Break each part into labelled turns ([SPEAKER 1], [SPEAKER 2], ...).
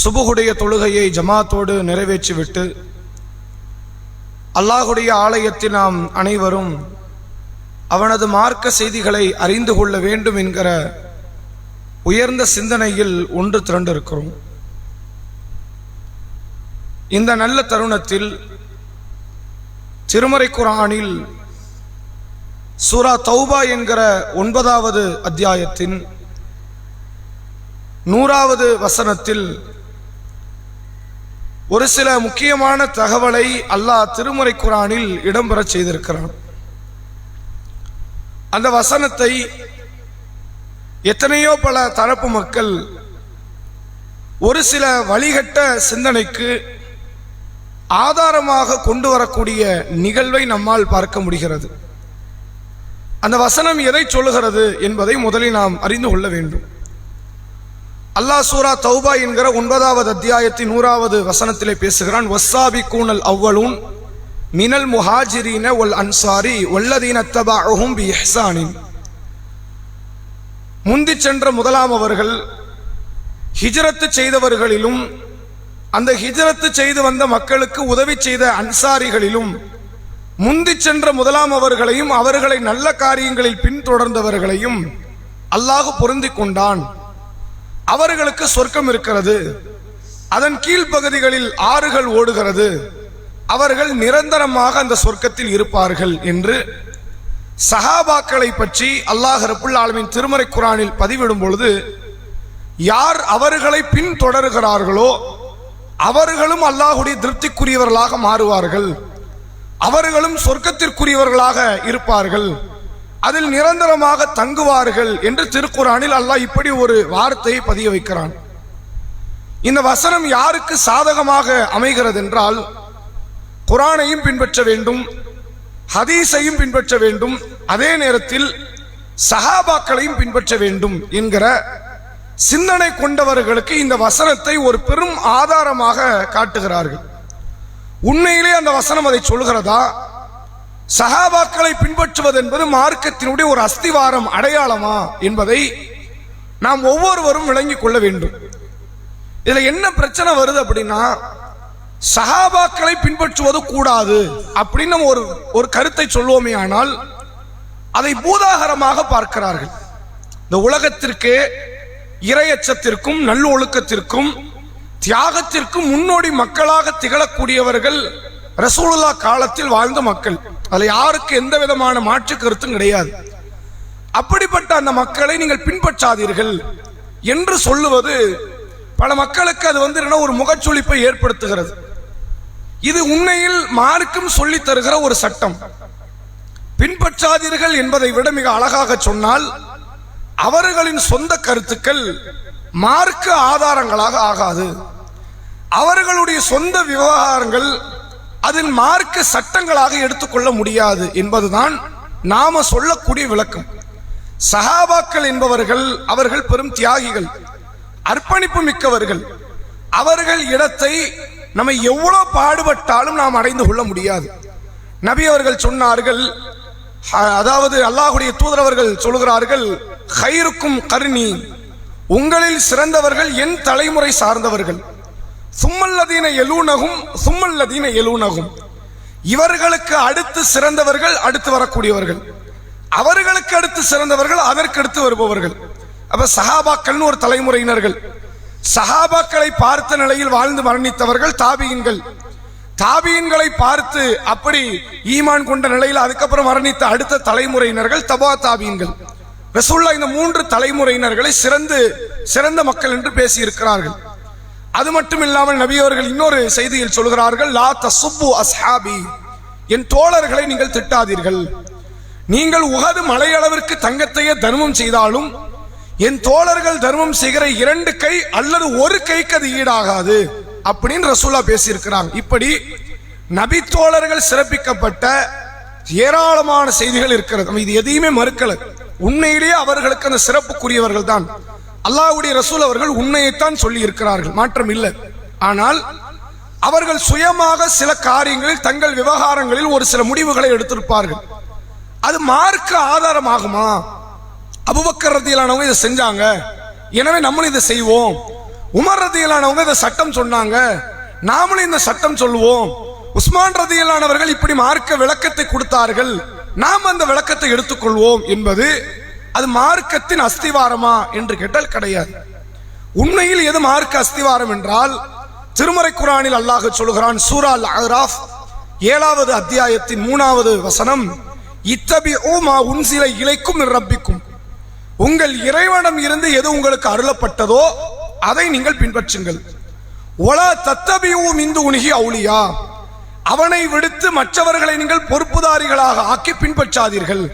[SPEAKER 1] சுபுகுடைய தொழுகையை ஜமாத்தோடு நிறைவேற்றிவிட்டு அல்லாஹுடைய ஆலயத்தில் நாம் அனைவரும் அவனது மார்க்க செய்திகளை அறிந்து கொள்ள வேண்டும் என்கிற உயர்ந்த சிந்தனையில் ஒன்று திரண்டிருக்கிறோம். இந்த நல்ல தருணத்தில் திருமறை குரானில் சூரா தௌபா என்கிற ஒன்பதாவது அத்தியாயத்தின் நூறாவது வசனத்தில் ஒரு சில முக்கியமான தகவலை அல்லாஹ் திருமுறை குரானில் இடம்பெறச் செய்திருக்கிறான். அந்த வசனத்தை எத்தனையோ பல தரப்பு மக்கள் ஒரு சில வழிகட்ட சிந்தனைக்கு ஆதாரமாக கொண்டு வரக்கூடிய நிகழ்வை நம்மால் பார்க்க முடிகிறது. அந்த வசனம் எதை சொல்லுகிறது என்பதை முதலில் நாம் அறிந்து கொள்ள வேண்டும். அல்லாஹ் சூரா தௌபா என்கிற ஒன்பதாவது அத்தியாயத்தின் நூறாவது வசனத்திலே பேசுகிறான். வஸ்ஸாபி கூனல் அவ்வளூன் மினல் முஹாஜிரீன ஒல் அன்சாரி ஒல்லதீன தபாஹும் பி எஹ்சானின் முந்தி சென்ற முதலாம் அவர்கள் ஹிஜரத்து செய்தவர்களிலும் அந்த ஹிஜரத்து செய்து வந்த மக்களுக்கு உதவி செய்த அன்சாரிகளிலும் முந்தி சென்ற முதலாம் அவர்களையும் அவர்களை நல்ல காரியங்களில் பின்தொடர்ந்தவர்களையும் அல்லாஹ் பொருந்தி கொண்டான். அவர்களுக்கு சொர்க்கம் இருக்கிறது. அதன் கீழ்ப்பகுதிகளில் ஆறுகள் ஓடுகிறது. அவர்கள் நிரந்தரமாக அந்த சொர்க்கத்தில் இருப்பார்கள் என்று சஹாபாக்களை பற்றி அல்லாஹ் ரபுல் ஆலமின் திருமறை குரானில் பதிவிடும் பொழுது யார் அவர்களை பின்தொடர்கிறார்களோ அவர்களும் அல்லாஹுடைய திருப்திக்குரியவர்களாக மாறுவார்கள். அவர்களும் சொர்க்கத்திற்குரியவர்களாக இருப்பார்கள். அதில் நிரந்தரமாக தங்குவார்கள் என்று திருக்குறானில் அல்லாஹ் இப்படி ஒரு வார்த்தையை பதிய வைக்கிறான். இந்த வசனம் யாருக்கு சாதகமாக அமைகிறது என்றால் குரானையும் பின்பற்ற வேண்டும் ஹதீஸையும் பின்பற்ற வேண்டும் அதே நேரத்தில் சஹாபாக்களையும் பின்பற்ற வேண்டும் என்கிற சிந்தனை கொண்டவர்களுக்கு இந்த வசனத்தை ஒரு பெரும் ஆதாரமாக காட்டுகிறார்கள். உண்மையிலே அந்த வசனம் அதை சொல்கிறதா? சஹாபாக்களை பின்பற்றுவது என்பது மார்க்கத்தினுடைய ஒரு அஸ்திவாரம் அடையாளமா என்பதை நாம் ஒவ்வொருவரும் விளங்கிக் கொள்ள வேண்டும். இதுல என்ன பிரச்சனை வருது அப்படின்னா சஹாபாக்களை பின்பற்றுவது கூடாது அப்படின்னு நம்ம ஒரு ஒரு கருத்தை சொல்வோமே ஆனால் அதை பூதாகரமாக பார்க்கிறார்கள். இந்த உலகத்திற்கே இரையச்சத்திற்கும் நல்லொழுக்கத்திற்கும் தியாகத்திற்கும் முன்னோடி மக்களாக திகழக்கூடியவர்கள் ரசூலுல்லா காலத்தில் வாழ்ந்த மக்கள். அதுல யாருக்கு எந்த விதமான மாற்று கருத்தும் கிடையாது. அப்படிப்பட்ட அந்த மக்களை நீங்கள் பின்பற்றாதீர்கள் என்று சொல்லுவது பல மக்களுக்கு அது வந்து என்ன ஒரு முகச்சொலிப்பை ஏற்படுத்துகிறது. இது உண்மையில் மார்க்கும் சொல்லி தருகிற ஒரு சட்டம். பின்பற்றாதீர்கள் என்பதை விட மிக அழகாக சொன்னால் அவர்களின் சொந்த கருத்துக்கள் மார்க்க ஆதாரங்களாக ஆகாது. அவர்களுடைய சொந்த விவகாரங்கள் அதில் மார்க்க சட்டங்களாக எடுத்துக்கொள்ள முடியாது என்பதுதான் நாம சொல்லக்கூடிய விளக்கம். சஹாபாக்கள் என்பவர்கள் அவர்கள் பெரும் தியாகிகள் அர்ப்பணிப்பு மிக்கவர்கள். அவர்கள் இடத்தை நம்ம எவ்வளோ பாடுபட்டாலும் நாம் அடைந்து கொள்ள முடியாது. நபி அவர்கள் சொன்னார்கள் அதாவது அல்லாஹுடைய தூதரவர்கள் சொல்கிறார்கள் ஹைருக்கும் கருணி உங்களில் சிறந்தவர்கள் என் தலைமுறை சார்ந்தவர்கள். சும்மல்லதீன எலூனகும் சும்மல்லதீன எலூனகும். இவர்களுக்கு அடுத்து சிறந்தவர்கள் அடுத்து வரக்கூடியவர்கள். அவர்களுக்கு அடுத்து சிறந்தவர்கள் அதற்கு அடுத்து வருபவர்கள். அப்ப சஹாபாக்கள்னு ஒரு தலைமுறையினர்கள். சஹாபாக்களை பார்த்த நிலையில் வாழ்ந்து மரணித்தவர்கள் தாபியின்கள். தாபியின்களை பார்த்து அப்படி ஈமான் கொண்ட நிலையில் அதுக்கப்புறம் மரணித்த அடுத்த தலைமுறையினர்கள் தபா தாபியின்கள். ரசூல்லா இந்த மூன்று தலைமுறையினர்களை சிறந்து சிறந்த மக்கள் என்று பேசியிருக்கிறார்கள். அது மட்டும் இல்லாமல் நபியவர்கள் இன்னொரு செய்தியில் சொல்கிறார்கள் லா தசுப்பு அஸ்ஹாபி. என் தோழர்களை நீங்கள் திட்டாதீர்கள். நீங்கள் உகது மலையளவிற்கு தங்கத்தையே தர்மம் செய்தாலும் என் தோழர்கள் தர்மம் செய்கிற இரண்டு கை அல்லது ஒரு கைக்கு அது ஈடாகாது அப்படின்னு ரசூலா பேசியிருக்கிறாங்க. இப்படி நபி தோழர்கள் சிறப்பிக்கப்பட்ட ஏராளமான செய்திகள் இருக்கிறது. நம்ம இது எதையுமே மறுக்கல. உண்மையிலேயே அவர்களுக்கு அந்த சிறப்புக்குரியவர்கள் தான் அல்லாஹ்வுடைய ரசூல் அவர்கள் உண்மையைத்தான் சொல்லி இருக்கிறார்கள் மாற்றம் இல்லை. ஆனால் அவர்கள் சுயமாக சில காரியங்களில் தங்கள் விவகாரங்களில் ஒரு சில முடிவுகளை எடுத்திருப்பார்கள். அது மார்க்க ஆதாரமாகுமா? அபுபக்கர் ரத்தியிலானவங்க இதை செஞ்சாங்க. எனவே நம்மளும் இதை செய்வோம். உமர் ரத்தியிலானவங்க இதை சட்டம் சொன்னாங்க. நாமளும் இந்த சட்டம் சொல்லுவோம். உஸ்மான் ரதியிலானவர்கள் இப்படி மார்க்க விளக்கத்தை கொடுத்தார்கள். நாம் அந்த விளக்கத்தை எடுத்துக்கொள்வோம் என்பது அது மார்க்கத்தின் அஸ்திவாரமா என்று கேட்டால் கிடையாது. உண்மையில் எது மார்க்க அஸ்திவாரம் என்றால் திருமறை குரானில் அல்லாஹ் சொல்கிறான் சூரா அஹ்ராஃப் ஏழாவது அத்தியாயத்தின் மூணாவது வசனம் இத்தபி மா உன்சில இலைக்கும் ரப்பிக்கும். உங்கள் இறைவனம் இருந்து எது உங்களுக்கு அருளப்பட்டதோ அதை நீங்கள் பின்பற்றுங்கள். ஒலா தத்தபியூ இந்து உணிகி அவுளியா. அவனை விடுத்து மற்றவர்களை நீங்கள் பொறுப்புதாரிகளாக ஆக்கி பின்பற்றாதீர்கள்.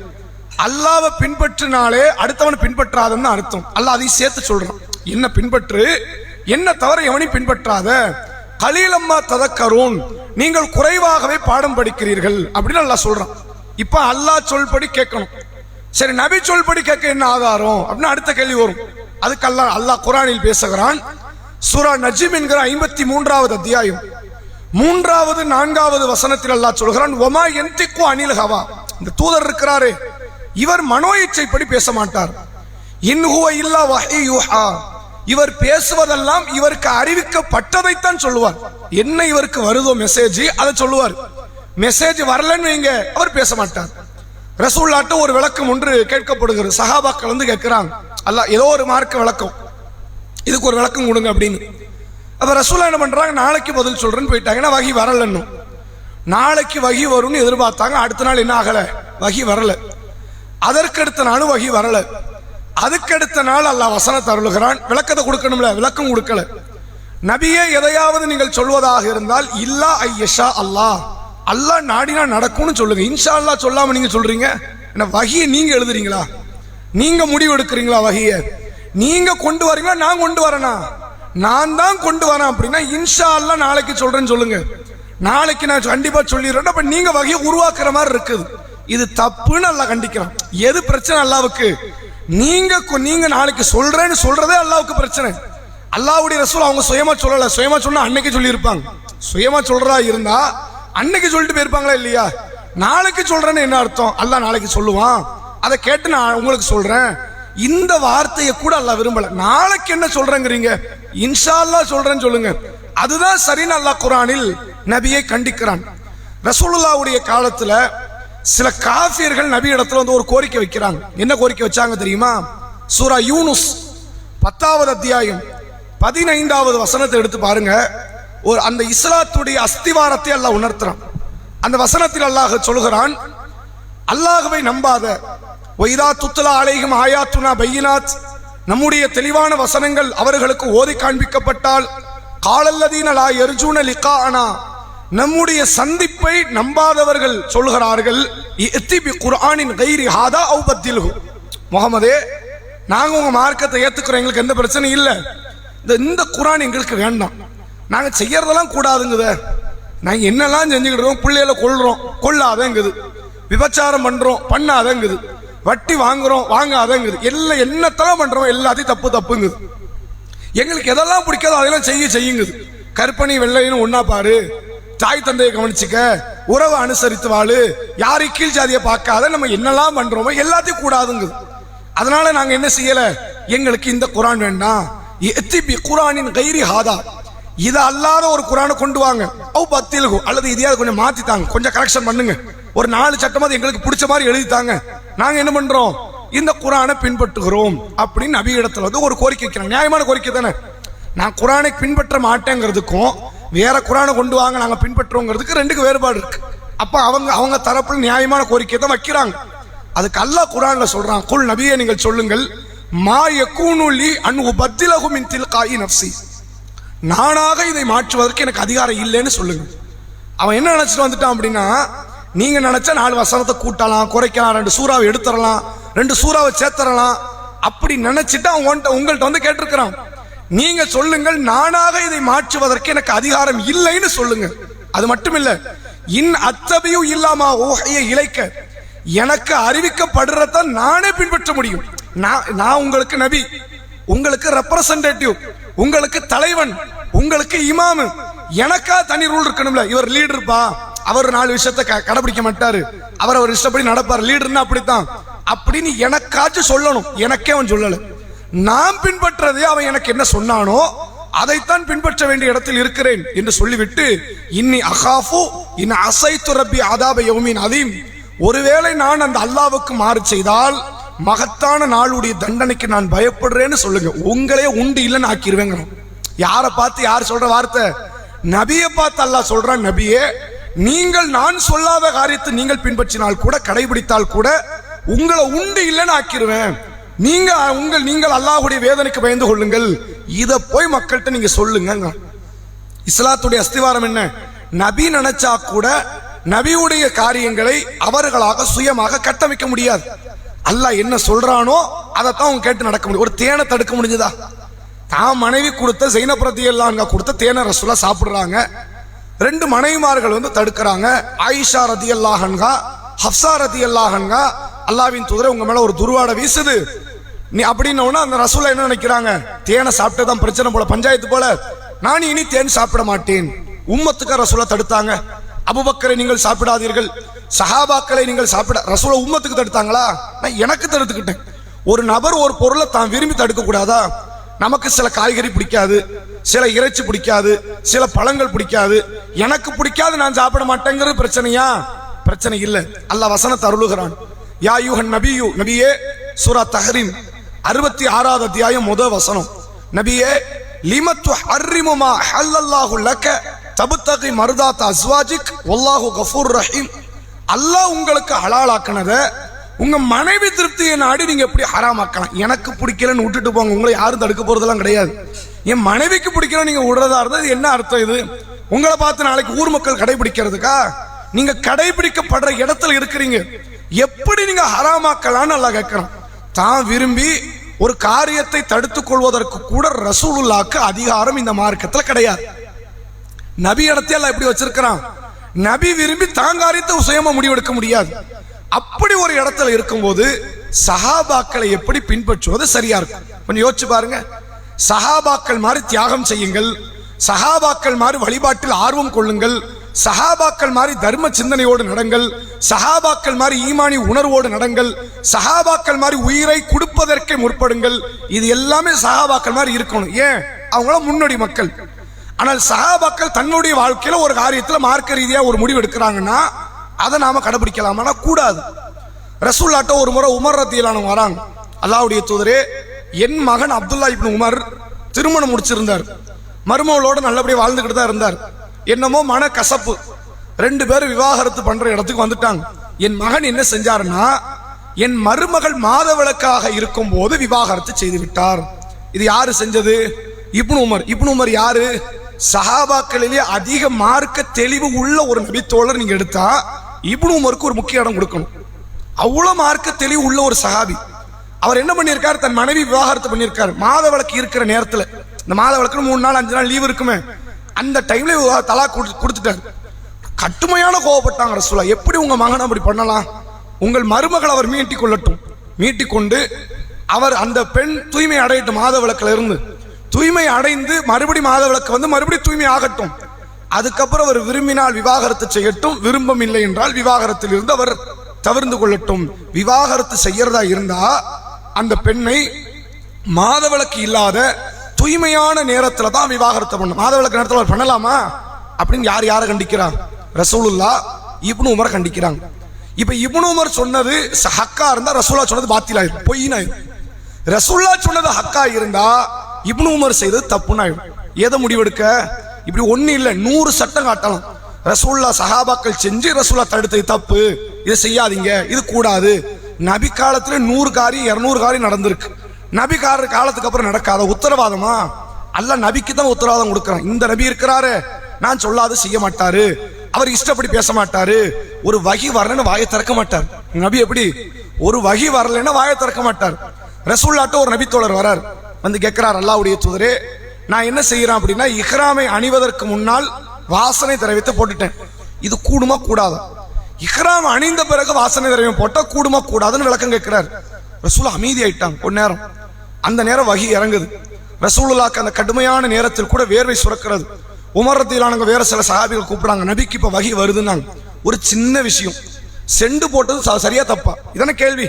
[SPEAKER 1] அல்லாவை பின்பற்றினாலே அடுத்தவனை பின்பற்றாதன்னு அர்த்தம். அல்லாஹ் அதையும் சேர்த்து சொல்றான். என்ன பின்பற்று? என்ன தவிர எவனையும் பின்பற்றாத? கலீலம்மா ததக்கரும் நீங்கள் குறைவாகவே பாடம் படிக்கிறீர்கள் அப்படின்னு அல்லாஹ் சொல்றான். இப்ப அல்லாஹ் சொல்படி கேட்கணும். சரி நபி சொல்படி கேட்க என்ன ஆதாரம்? அப்படின்னு அடுத்த கேள்வி வரும். அதுக்கு அல்லாஹ் அல்லாஹ் குரானில் பேசுகிறான். சூரா நஜிம் என்கிற ஐம்பத்தி மூன்றாவது அத்தியாயம். மூன்றாவது நான்காவது வசனத்தில் அல்லாஹ் சொல்கிறான் ஒமா என்திக்கு அனில் ஹவா. இந்த தூதர் இருக்கிறாரே. இவர் மனோ இச்சைப்படி பேச மாட்டார் இன்ஹுவ இல்லா வஹி இவர் பேசுவதெல்லாம் இவருக்கு அறிவிக்கப்பட்டதைத்தான் சொல்லுவார். என்ன இவருக்கு வருதோ மெசேஜ் அதை சொல்லுவார். மெசேஜ் வரலன்னு வைங்க அவர் பேச மாட்டார் ரசூல்லாட்ட ஒரு விளக்கம் ஒன்று கேட்கப்படுகிறது. சஹாபாக்கள் வந்து கேட்கிறாங்க. அல்ல ஏதோ ஒரு மார்க்க விளக்கம். இதுக்கு ஒரு விளக்கம் கொடுங்க அப்படின்னு. அப்ப ரசூலா என்ன பண்றாங்க? நாளைக்கு பதில் சொல்றேன்னு போயிட்டாங்க. ஏன்னா வகி வரலன்னு. நாளைக்கு வகி வரும்னு எதிர்பார்த்தாங்க. அடுத்த நாள் என்ன ஆகல? வகி வரல. அதற்கடுத்த நாளும் வகி வரல. அதுக்கடுத்த நாள் அல்லாஹ் வசனத்தை அருளுகிறான். விளக்கத்தை கொடுக்கணும்ல? விளக்கம் கொடுக்கல. நபியே எதையாவது நீங்கள் சொல்வதாக இருந்தால் இல்லா ஐயஷா அல்லாஹ். அல்லாஹ் நாடினா நடக்கும்னு சொல்லுங்க. இன்ஷா அல்லாஹ் சொல்லாம நீங்க சொல்றீங்க? என்ன வகியை நீங்க எழுதுறீங்களா? நீங்க முடிவு எடுக்கிறீங்களா வகிய? நீங்க கொண்டு வரீங்களா? நான் கொண்டு வரேனா? நான் தான் கொண்டு வரேன் அப்படின்னா இன்ஷா அல்லா நாளைக்கு சொல்றேன்னு சொல்லுங்க. நாளைக்கு நான் கண்டிப்பா சொல்லிடுறேன். அப்ப நீங்க வகையை உருவாக்குற மாதிரி இருக்குது. இது தப்புன்னு அல்லாஹ் கண்டிக்கிறான். எது பிரச்சனை அல்லாவுக்கு? நீங்க கொ- நீங்க நாளைக்கு சொல்றேன்னு சொல்றதே அல்லாவுக்கு பிரச்சனை. அல்லாவுடைய ரசூல் அவங்க சுயமா சொல்லல. சுயமா சொன்னா அன்னைக்கு சொல்லியிருப்பாங்க. சுயமா சொல்றதா இருந்தா அன்னைக்கு சொல்லிட்டு போயிருப்பாங்களா இல்லையா? நாளைக்கு சொல்றேன்னு என்ன அர்த்தம்? அல்லாஹ் நாளைக்கு சொல்லுவான். அதை கேட்டு நான் உங்களுக்கு சொல்றேன். இந்த வார்த்தையை கூட அல்லாஹ் விரும்பல. நாளைக்கு என்ன சொல்றேங்கிறீங்க? இன்ஷா அல்லாஹ் சொல்றேன்னு சொல்லுங்க. அதுதான் சரின்னு அல்லாஹ் குரானில் நபியை கண்டிக்கிறான். ரசூலுல்லாவுடைய காலத்துல சில காஃபியர்கள் நபி இடத்துல வந்து ஒரு கோரிக்கை வைக்கிறாங்க. என்ன கோரிக்கை வச்சாங்க தெரியுமா? சூரா யூனுஸ் பத்தாவது அத்தியாயம் பதினைந்தாவது வசனத்தை எடுத்து பாருங்க. ஒரு அந்த இஸ்லாத்துடைய அஸ்திவாரத்தை அல்லாஹ் உணர்த்துறான். அந்த வசனத்தில் அல்லாஹ் சொல்கிறான் அல்லாஹுவை நம்பாத ஒய்தா துத்துலா அலைகும் ஆயாத்துனா பையினாத். நம்முடைய தெளிவான வசனங்கள் அவர்களுக்கு ஓதி காண்பிக்கப்பட்டால் காலல்லதீன லா கா ஆனா நம்முடைய சந்திப்பை நம்பாதவர்கள் சொல்கிறார்கள் இத்தி பி கைரி ஹாதா அவுபத்திலு முகமதே நாங்க உங்க மார்க்கத்தை ஏத்துக்கிறோம் எங்களுக்கு எந்த பிரச்சனையும் இல்லை. இந்த இந்த குர்ஆன் எங்களுக்கு வேண்டாம். நாங்க செய்யறதெல்லாம் கூடாதுங்குத. நாங்க என்னெல்லாம் செஞ்சுக்கிட்டு பிள்ளைகளை கொள்றோம் கொள்ளாதங்குது விபச்சாரம் பண்றோம் பண்ணாதங்குது. வட்டி வாங்குறோம் வாங்காதங்குது. எல்லாம் என்னத்தெல்லாம் பண்றோம் எல்லாத்தையும் தப்பு தப்புங்குது. எங்களுக்கு எதெல்லாம் பிடிக்காதோ அதெல்லாம் செய்ய செய்யுங்குது. கற்பனை வெள்ளைன்னு ஒன்னா பாரு. தாய் தந்தையை கவனிச்சுக்க உறவை அனுசரித்து வாழு. யாரையும் கீழ் ஜாதியை பார்க்காத நம்ம என்னெல்லாம் பண்றோமோ எல்லாத்தையும் கூடாதுங்க அதனால நாங்க என்ன செய்யல? எங்களுக்கு இந்த குரான் வேண்டாம். எத்திபி குரானின் கைரி ஹாதா. இது அல்லாத ஒரு குரானை கொண்டு வாங்க. ஓ பத்திலுகு அல்லது இதையாவது கொஞ்சம் மாத்தித்தாங்க கொஞ்சம் கரெக்ஷன் பண்ணுங்க. ஒரு நாலு சட்டமாவது எங்களுக்கு பிடிச்ச மாதிரி எழுதித்தாங்க நாங்க என்ன பண்றோம்? இந்த குரானை பின்பற்றுகிறோம் அப்படின்னு நபி இடத்துல வந்து ஒரு கோரிக்கை வைக்கிறாங்க. நியாயமான கோரிக்கை தானே? நான் குரானை பின்பற்ற மாட்டேங்கிறதுக்கும் வேற குரானை கொண்டு வாங்க நாங்க பின்பற்றுவோங்கிறதுக்கு ரெண்டுக்கு வேறுபாடு இருக்கு. அப்ப அவங்க அவங்க தரப்புல நியாயமான கோரிக்கை தான் வைக்கிறாங்க. அதுக்கு அல்லா குரான்ல சொல்றான் குல் நபியை நீங்கள் சொல்லுங்கள் மா எக்கூனுலி அன் உபத்திலகு இன் தில்காயி நப்சி நானாக இதை மாற்றுவதற்கு எனக்கு அதிகாரம் இல்லைன்னு சொல்லுங்க அவன் என்ன நினைச்சிட்டு வந்துட்டான் அப்படின்னா நீங்க நினைச்சா நாலு வசனத்தை கூட்டலாம் குறைக்கலாம் ரெண்டு சூறாவை எடுத்துடலாம் ரெண்டு சூறாவை சேர்த்துடலாம். அப்படி நினைச்சிட்டு அவன் உங்கள்கிட்ட வந்து கேட்டிருக்கிறான். நீங்க சொல்லுங்கள் நானாக இதை மாற்றுவதற்கு எனக்கு அதிகாரம் இல்லைன்னு சொல்லுங்க. அது மட்டுமில்ல இன் அத்தபியும் இல்லாம ஓகையை இழைக்க எனக்கு அறிவிக்கப்படுறதான் நானே பின்பற்ற முடியும். நான் நான் உங்களுக்கு நபி உங்களுக்கு ரெப்ரசன்டேட்டிவ் உங்களுக்கு தலைவன் உங்களுக்கு இமாமு எனக்கா தனி ரூல் இருக்கணும்ல. இவர் லீடர்ப்பா அவர் நாலு விஷயத்த க- கடைபிடிக்க மாட்டாரு. அவர் அவர் இஷ்டப்படி நடப்பார். லீடர்னா அப்படித்தான். அப்படின்னு எனக்காச்சும் சொல்லணும். எனக்கே அவன் சொல்லலை. நான் பின்பற்றதே அவன் எனக்கு என்ன சொன்னானோ அதைத்தான் பின்பற்ற வேண்டிய இடத்தில் இருக்கிறேன் என்று சொல்லிவிட்டு இன்னி அகாஃபு இன் அசைத்து ரப்பி ஆதாப யௌமின் அதீம் ஒருவேளை நான் அந்த அல்லாவுக்கு மாறு செய்தால் மகத்தான நாளுடைய தண்டனைக்கு நான் பயப்படுறேன்னு சொல்லுங்க. உங்களே உண்டு இல்லைன்னு ஆக்கிடுவேங்க யாரை பார்த்து யார் சொல்ற வார்த்தை? நபியை பார்த்து அல்லாஹ் சொல்றான் நபியே நீங்கள் நான் சொல்லாத காரியத்தை நீங்கள் பின்பற்றினால் கூட கடைபிடித்தால் கூட உங்களை உண்டு இல்லைன்னு ஆக்கிடுவேன் நீங்க உங்கள் நீங்கள் அல்லாஹ்வுடைய வேதனைக்கு பயந்து கொள்ளுங்கள். இதை போய் மக்கள்கிட்ட நீங்க சொல்லுங்க இஸ்லாத்துடைய அஸ்திவாரம் என்ன? நபி நினைச்சா கூட நபியுடைய காரியங்களை அவர்களாக சுயமாக கட்டமைக்க முடியாது. அல்லாஹ் என்ன சொல்றானோ அதைத்தான் அவங்க கேட்டு நடக்க முடியும். ஒரு தேனை தடுக்க முடிஞ்சதா? தான் மனைவி கொடுத்த சைனப்பிரதி எல்லாம் அங்க கொடுத்த தேனை ரசூலா சாப்பிடுறாங்க. ரெண்டு மனைவிமார்கள் வந்து தடுக்கிறாங்க. ஆயிஷா ரதி அல்லாஹன்கா ஹப்சா ரதி அல்லாஹன்கா அல்லாவின் துதிரை உங்க மேல ஒரு துருவாடை வீசுது. நீ அப்படின்னு அந்த ரசூலா என்ன நினைக்கிறாங்க? தேனை சாப்பிட்டு தான் பிரச்சனை போல பஞ்சாயத்து போல. நான் இனி தேன் சாப்பிட மாட்டேன். உம்மத்துக்கு ரசூலா தடுத்தாங்க. அபுபக்கரை நீங்கள் சாப்பிடாதீர்கள். சஹாபாக்களை நீங்கள் சாப்பிட ரசூல உம்மத்துக்கு தடுத்தாங்களா? நான் எனக்கு தடுத்துக்கிட்டேன். ஒரு நபர் ஒரு பொருளை தான் விரும்பி தடுக்க கூடாதா நமக்கு சில காய்கறி பிடிக்காது சில இறைச்சி பிடிக்காது சில பழங்கள் பிடிக்காது. எனக்கு பிடிக்காது நான் சாப்பிட மாட்டேங்கிறது பிரச்சனையா? பிரச்சனை இல்லை. அல்ல வசனத்தை அருளுகிறான். யா யூஹன் நபியு நபியே சூரா தஹரின். அறுபத்தி ஆறாவது அத்தியாயம் முத வசனம். நபியே லிமத்து ஹர்ரிமுமா ஹல்லல்லாஹு லக்க? தபுத்தகி மருதாத் அஸ்வாஜிக்? ஒல்லாஹு கஃபூர் ரஹீம். அல்லாஹ் உங்களுக்கு ஹலாலாக்குனத உங்க மனைவி திருப்தியை நாடி நீங்க எப்படி ஹராமாக்கலாம்? எனக்கு பிடிக்கலன்னு விட்டுட்டு போங்க. உங்களை யாரும் தடுக்க போறதெல்லாம் கிடையாது. என் மனைவிக்கு பிடிக்கல நீங்க விடுறதா இருந்தா இது என்ன அர்த்தம் இது? உங்களை பார்த்து நாளைக்கு ஊர் மக்கள் கடைபிடிக்கிறதுக்கா? நீங்க கடைபிடிக்கப்படுற இடத்துல இருக்கிறீங்க. எப்படி நீங்க ஹராமாக்கலாம்னு நல்லா கேட்கிறான் தான் விரும்பி ஒரு காரியத்தை தடுத்துக் கொள்வதற்கு கூட ரசூலுல்லாக்கு அதிகாரம் இந்த மார்க்கத்தில் கிடையாது. நபி இடத்தை எப்படி வச்சிருக்கிறான்? நபி விரும்பி தான் காரியத்தை சுயமா முடிவெடுக்க முடியாது. அப்படி ஒரு இடத்துல இருக்கும்போது சஹாபாக்களை எப்படி பின்பற்றுவது சரியா இருக்கும்? கொஞ்சம் யோசிச்சு பாருங்க. சஹாபாக்கள் மாதிரி தியாகம் செய்யுங்கள். சஹாபாக்கள் மாதிரி வழிபாட்டில் ஆர்வம் கொள்ளுங்கள். சஹாபாக்கள் மாதிரி தர்ம சிந்தனையோடு நடங்கள் சஹாபாக்கள் மாதிரி ஈமானி உணர்வோடு நடங்கள் சஹாபாக்கள் மாதிரி உயிரை கொடுப்பதற்கே முற்படுங்கள். இது எல்லாமே சஹாபாக்கள் மாதிரி இருக்கணும். ஏன்? அவங்களாம் முன்னோடி மக்கள். ஆனால் சஹாபாக்கள் தன்னுடைய வாழ்க்கையில் ஒரு காரியத்தில் மார்க்க ரீதியாக ஒரு முடிவு எடுக்கிறாங்கன்னா அதை நாம ஆனால் கூடாது. ரசூல்லாட்ட ஒரு முறை உமர் ரத்தியிலான வராங்க. அல்லாவுடைய தூதரே என் மகன் அப்துல்லா இப்னு உமர் திருமணம் முடிச்சிருந்தார். மருமகளோடு நல்லபடியாக வாழ்ந்துக்கிட்டு தான் இருந்தார். என்னமோ மன கசப்பு ரெண்டு பேரும் விவாகரத்து பண்ற இடத்துக்கு வந்துட்டாங்க. என் மகன் என்ன செஞ்சாருன்னா என் மருமகள் மாதவிளக்காக இருக்கும் போது விவாகரத்து செய்து விட்டார். இது யாரு செஞ்சது? இப்னு உமர். இப்னு உமர் யாரு? சஹாபாக்களிலே அதிக மார்க்க தெளிவு உள்ள ஒரு நபித்தோழர் நீங்க எடுத்தா இப்னு உமருக்கு ஒரு முக்கிய இடம் கொடுக்கணும். அவ்வளவு மார்க்க தெளிவு உள்ள ஒரு சஹாபி. அவர் என்ன பண்ணியிருக்காரு தன் மனைவி விவாகரத்து பண்ணியிருக்காரு மாத விளக்கு இருக்கிற நேரத்துல. இந்த மாத விளக்குன்னு மூணு நாள் அஞ்சு நாள் லீவ் இருக்குமே. அந்த டைம்ல தலா கொடுத்துட்டாரு. கட்டுமையான கோவப்பட்டாங்க ரசூலா. எப்படி உங்க மகன் அப்படி பண்ணலாம்? உங்கள் மருமகள் அவர் மீட்டி கொள்ளட்டும். மீட்டி கொண்டு அவர் அந்த பெண் தூய்மை அடையட்டும் மாதவிளக்குல இருந்து. தூய்மை அடைந்து மறுபடி மாத விளக்கு வந்து மறுபடி தூய்மை ஆகட்டும். அதுக்கப்புறம் அவர் விரும்பினால் விவாகரத்து செய்யட்டும். விரும்பம் இல்லை என்றால் விவாகரத்தில் இருந்து அவர் தவிர்ந்து கொள்ளட்டும். விவாகரத்து செய்யறதா இருந்தா அந்த பெண்ணை மாதவிளக்கு இல்லாத தூய்மையான நேரத்தில் தான் விவாகரத்தை பண்ணும் மாதவிளக்கு நேரத்துல நேரத்தில் பண்ணலாமா? அப்படின்னு யார் யாரை கண்டிக்கிறாங்க ரசூலுல்லா இப்னு உமரை கண்டிக்கிறாங்க. இப்போ இப்னு உமர் சொன்னது ஹக்கா இருந்தால் ரசூல்லா சொன்னது பாத்திலாயிரும் பொய்னாயிரும் ரசூல்லா சொன்னது ஹக்கா இருந்தா இப்னு உமர் செய்தது தப்புன்னு ஆயிடும் எதை முடிவெடுக்க? இப்படி ஒன்றும் இல்லை நூறு சட்டம் காட்டலாம். ரசூல்லா சஹாபாக்கள் செஞ்சு ரசூல்லா தடுத்தது தப்பு. இதை செய்யாதீங்க இது கூடாது. நபி காலத்தில் நூறு காரியம் இரநூறு காரியம் நடந்திருக்கு. நபி காலத்துக்கு அப்புறம் நடக்காத உத்தரவாதமா? அல்ல நபிக்கு தான் உத்தரவாதம் கொடுக்குறான். இந்த நபி இருக்கிறாரு. நான் சொல்லாது செய்ய மாட்டாரு. அவர் இஷ்டப்படி பேச மாட்டாரு. ஒரு வகி வரலன்னு வாயை திறக்க மாட்டார். நபி எப்படி? ஒரு வகி வரலன்னா வாயை திறக்க மாட்டார். ரசூல்லாட்ட ஒரு நபித்தோழர் வரார். வந்து கேட்கிறார் அல்லாவுடைய தூதரே நான் என்ன செய்யறேன் அப்படின்னா இஹ்ராமை அணிவதற்கு முன்னால் வாசனை திரவியத்தை போட்டுட்டேன். இது கூடுமா கூடாதா? இஹ்ராம் அணிந்த பிறகு வாசனை திரவியம் போட்டா கூடுமா கூடாதுன்னு விளக்கம் கேட்கிறார். ரசூல் அமைதி ஆயிட்டாங்க கொஞ்ச நேரம். அந்த நேரம் வகி இறங்குது. ரசூலுல்லாக்கு அந்த கடுமையான நேரத்தில் கூட வேர்வை சுரக்கிறது. உமரத்திலானவங்க வேற சில சகாபிகள் கூப்பிடுறாங்க நபிக்கு இப்போ வகி வருதுன்னாங்க. ஒரு சின்ன விஷயம். செண்டு போட்டது ச- சரியா தப்பா? இதான கேள்வி.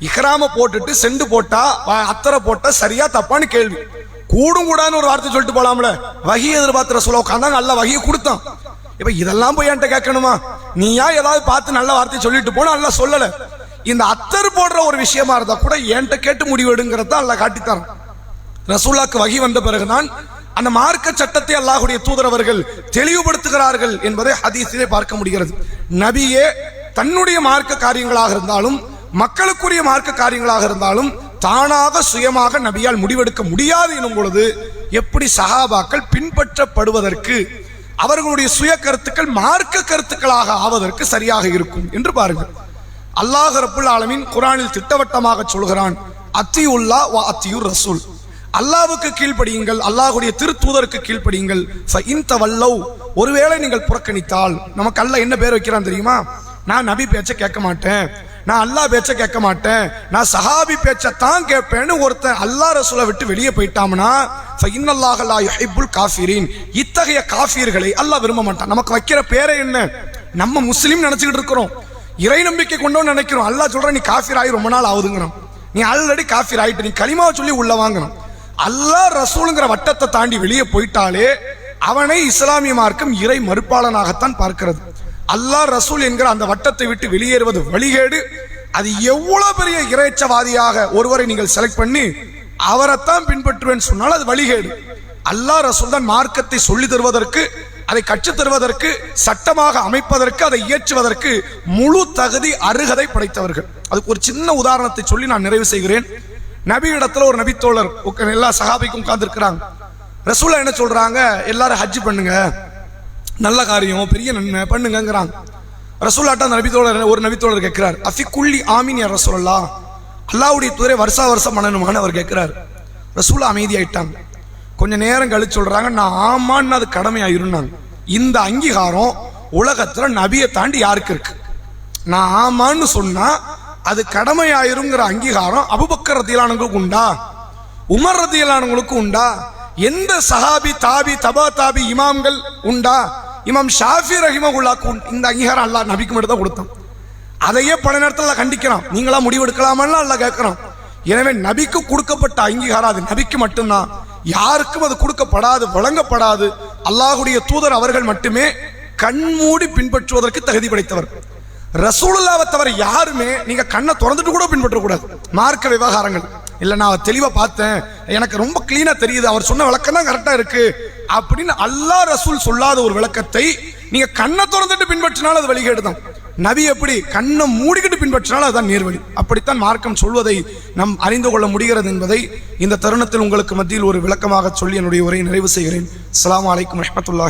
[SPEAKER 1] இக்கராம போட்டுட்டு செண்டு போட்டா அத்தரை போட்டா சரியா தப்பான்னு கேள்வி. கூடும் கூடாதுன்னு ஒரு வார்த்தை சொல்லிட்டு போலாம்ல. வகி எதிர்பார்த்து ரசூலா உட்காந்தாங்க நல்ல வகையை கொடுத்தான். இப்ப இதெல்லாம் போய் என்கிட்ட கேட்கணுமா? நீயா ஏதாவது பார்த்து நல்ல வார்த்தை சொல்லிட்டு போனா நல்லா சொல்லலை. இந்த அத்தர் போடுற ஒரு விஷயமா இருந்தா கூட என்கிட்ட கேட்டு முடிவெடுங்கிறத அல்ல காட்டித்தரான். ரசூலாக்கு வகி வந்த பிறகுதான் அந்த மார்க்க சட்டத்தை அல்லாஹுடைய தூதரவர்கள் தெளிவுபடுத்துகிறார்கள் என்பதை ஹதீஸிலே பார்க்க முடிகிறது. நபியே தன்னுடைய மார்க்க காரியங்களாக இருந்தாலும் மக்களுக்குரிய மார்க்க காரியங்களாக இருந்தாலும் தானாக சுயமாக நபியால் முடிவெடுக்க முடியாது எனும் பொழுது எப்படி சகாபாக்கள் பின்பற்றப்படுவதற்கு அவர்களுடைய சுய கருத்துக்கள் மார்க்க கருத்துக்களாக ஆவதற்கு சரியாக இருக்கும் என்று பாருங்கள். அல்லாஹ் ரப்புல் ஆலமின் குரானில் திட்டவட்டமாக சொல்கிறான் அத்தியுல்லா வா அத்தியுர் ரசூல். அல்லாவுக்கு கீழ்ப்படியுங்கள் அல்லாஹுடைய திருத்தூதருக்கு கீழ்ப்படியுங்கள். ஃபஇன் வல்லவ் ஒருவேளை நீங்கள் புறக்கணித்தால் நமக்கு அல்ல என்ன பேர் வைக்கிறான் தெரியுமா? நான் நபி பேச்ச கேட்க மாட்டேன் நான் அல்லாஹ் பேச்ச கேட்க மாட்டேன் நான் சஹாபி பேச்சை தான் கேட்பேன்னு ஒருத்தன் அல்லாஹ் ரசூலை விட்டு வெளியே போயிட்டாம்னா ஃபஇன்னல்லாஹ லா யுஹிப்புல் இத்தகைய காஃபியர்களை அல்லாஹ் விரும்ப மாட்டான். நமக்கு வைக்கிற பேரை என்ன? நம்ம முஸ்லீம் நினைச்சுக்கிட்டு இருக்கிறோம். இறை நம்பிக்கை கொண்டோம் நினைக்கிறோம். அல்லாஹ் சொல்ற நீ காஃபிர் ஆகி ரொம்ப நாள் ஆகுதுங்கிறோம் நீ ஆல்ரெடி காஃபிர் ஆயிட்டு நீ களிமாவை சொல்லி உள்ள வாங்கணும் அல்லா ரசூலுங்கிற வட்டத்தை தாண்டி வெளியே போயிட்டாலே அவனை இஸ்லாமிய மார்க்கம் இறை மறுப்பாளனாகத்தான் பார்க்கிறது. அல்லாஹ் ரசூல் என்கிற அந்த வட்டத்தை விட்டு வெளியேறுவது வழிகேடு. அது எவ்வளவு பெரிய இறைச்சவாதியாக ஒருவரை நீங்கள் செலக்ட் பண்ணி அவரைத்தான் பின்பற்றுவேன்னு சொன்னால் அது வழிகேடு. அல்லாஹ் ரசூல் தான் மார்க்கத்தை சொல்லி தருவதற்கு அதை கற்றுத் தருவதற்கு சட்டமாக அமைப்பதற்கு அதை இயற்றுவதற்கு முழு தகுதி அருகதை படைத்தவர்கள். அதுக்கு ஒரு சின்ன உதாரணத்தை சொல்லி நான் நிறைவு செய்கிறேன். நபி இடத்துல ஒரு நபித்தோழர் எல்லா சகாபிக்கும் உட்கார்ந்துருக்கிறாங்க. ரசூலா என்ன சொல்றாங்க? எல்லாரும் ஹஜ் பண்ணுங்க. நல்ல காரியம் பெரிய நன்மை பண்ணுங்கிறாங்க ரசூலாட்ட அந்த நபித்தோழர் ஒரு நபித்தோழர் கேட்கிறார் அஃபிக்குள்ளி ஆமீன் ரசூல்லா அல்லாவுடைய தூரை வருஷா வருஷம் பண்ணணுமான்னு அவர் கேட்கிறார். ரசூலா அமைதியாயிட்டாங்க. கொஞ்ச நேரம் கழிச்சு சொல்றாங்க நான் ஆமான்னு அது கடமையா இருந்தாங்க இந்த அங்கீகாரம் உலகத்துல நபியை தாண்டி யாருக்கு இருக்கு? நான் ஆமான்னு சொன்னா அது கடமையாயிருங்கிற அங்கீகாரம் அபுபக்கர் ரத்தியலானவங்களுக்கு உண்டா? உமர் ரத்தியலானவங்களுக்கு உண்டா? எந்த சஹாபி தாபி தபா தாபி இமாம்கள் உண்டா? இமாம் ஷாஃபி ரஹிமகுல்லாக்கு இந்த அங்கீகாரம் அல்லாஹ் நபிக்கு மட்டும் தான் கொடுத்தான். அதையே பல நேரத்தில் அல்லாஹ் கண்டிக்கிறான். நீங்களா முடிவெடுக்கலாமான்னு அல்ல கேட்கிறான். எனவே நபிக்கு கொடுக்கப்பட்ட அங்கீகாரம் அது நபிக்கு மட்டும்தான். யாருக்கும் அது கொடுக்கப்படாது வழங்கப்படாது. அல்லாஹுடைய தூதர் அவர்கள் மட்டுமே கண்மூடி பின்பற்றுவதற்கு தகுதி படைத்தவர். ரசூலுல்லாவை தவிர யாருமே நீங்க கண்ணை திறந்துட்டு கூட பின்பற்றக்கூடாது. மார்க்க விவகாரங்கள். இல்ல நான் தெளிவா பார்த்தேன். எனக்கு ரொம்ப கிளீனா தெரியுது. அவர் சொன்ன விளக்கம் தான் கரெக்டா இருக்கு. அப்படின்னு அல்லாஹ் ரசூல் சொல்லாத ஒரு விளக்கத்தை நீங்க கண்ணை திறந்துட்டு பின்பற்றினாலும் அது வழிகேடு தான். நபி எப்படி கண்ணை மூடிக்கிட்டு பின்பற்றினாலும் அதுதான் நேர்வழி. அப்படித்தான் மார்க்கம் சொல்வதை நாம் அறிந்து கொள்ள முடிகிறது என்பதை இந்த தருணத்தில் உங்களுக்கு மத்தியில் ஒரு விளக்கமாக சொல்லி என்னுடைய உரையை நிறைவு செய்கிறேன். அஸ்ஸலாமு அலைக்கும் ரஹமத்துல்லாஹி